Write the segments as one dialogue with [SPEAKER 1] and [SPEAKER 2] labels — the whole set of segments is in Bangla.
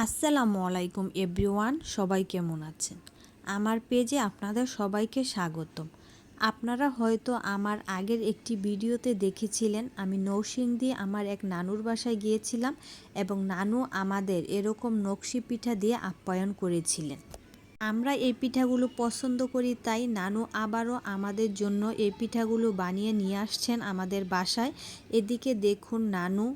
[SPEAKER 1] আসসালামু আলাইকুম এভরিওয়ান, সবাই কেমন আছেন? আমার পেজে আপনাদের সবাইকে স্বাগতম। আপনারা হয়তো আমার আগের একটি ভিডিওতে দেখেছিলেন, আমি নৌসিংদি আমার এক নানুর বাসায় গিয়েছিলাম এবং নানু আমাদের এরকম নকশি পিঠা দিয়ে আপ্যায়ন করেছিলেন। আমরা এই পিঠাগুলো পছন্দ করি, তাই নানু আবারও আমাদের জন্য এই পিঠাগুলো বানিয়ে নিয়ে আসছেন আমাদের বাসায়। এদিকে দেখুন নানু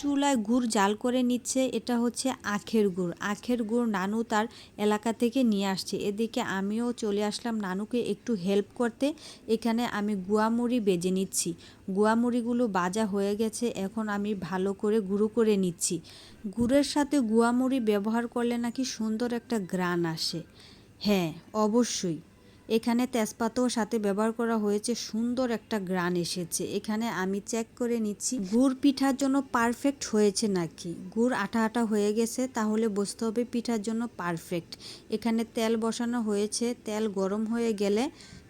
[SPEAKER 1] চুলায় গুড় জাল করে নিচ্ছে, এটা হচ্ছে আখের গুড়। আখের গুড় নানু তার এলাকা থেকে নিয়ে আসছে। এদিকে আমিও চলে আসলাম নানুকে একটু হেল্প করতে। এখানে আমি গুয়ামুড়ি বেজে নিচ্ছি। গুয়ামুড়িগুলো বাজা হয়ে গেছে, এখন আমি ভালো করে গুঁড়ো করে নিচ্ছি। গুড়ের সাথে গুয়ামুড়ি ব্যবহার করলে নাকি সুন্দর একটা গ্রান আসে। হ্যাঁ অবশ্যই। এখানে তেজপাতাও সাথে ব্যবহার করা হয়েছে। সুন্দর একটা গ্রান এসেছে। এখানে আমি চেক করে নিচ্ছি, গুড় পিঠার জন্য পারফেক্ট হয়েছে নাকি? গুড় আঠা আঠা হয়ে গেছে, তাহলে বুঝতে হবে পিঠার জন্য পারফেক্ট এখানে তেল বসানো হয়েছে, তেল গরম হয়ে গেলে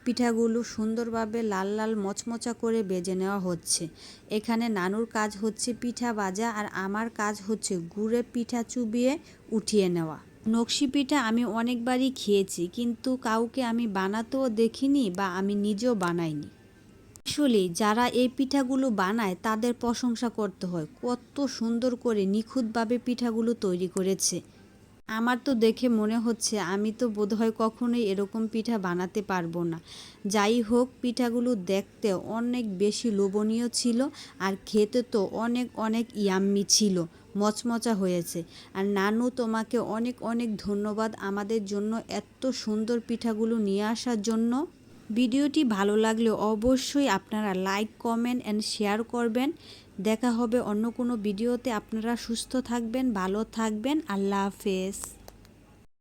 [SPEAKER 1] পিঠাগুলো সুন্দরভাবে লাল লাল মচমচা করে বেজে নেওয়া হচ্ছে। এখানে নানুর কাজ হচ্ছে পিঠা বাজা আর আমার কাজ হচ্ছে গুড়ে পিঠা চুবিয়ে উঠিয়ে নেওয়া। নকশি পিঠা আমি অনেকবারই খেয়েছি, কিন্তু কাউকে আমি বানাতেও দেখিনি বা আমি নিজেও বানাইনি। আসলে যারা এই পিঠাগুলো বানায়, তাদের প্রশংসা করতে হয়। কত সুন্দর করে নিখুঁতভাবে পিঠাগুলো তৈরি করেছে। আমার তো দেখে মনে হচ্ছে আমি তো বোধহয় কখনোই এরকম পিঠা বানাতে পারব না। যাই হোক, পিঠাগুলো দেখতে অনেক বেশি লোভনীয় ছিল আর খেতে তো অনেক অনেক ইয়াম্মি ছিল, মচমচা হয়েছে। আর নানু তোমাকে অনেক অনেক ধন্যবাদ আমাদের জন্য এত সুন্দর পিঠাগুলো নিয়ে আসার জন্য। ভিডিওটি ভালো লাগলে অবশ্যই আপনারা লাইক, কমেন্ট অ্যান্ড শেয়ার করবেন। দেখা হবে অন্য কোনো ভিডিওতে। আপনারা সুস্থ থাকবেন, ভালো থাকবেন। আল্লাহ হাফেজ।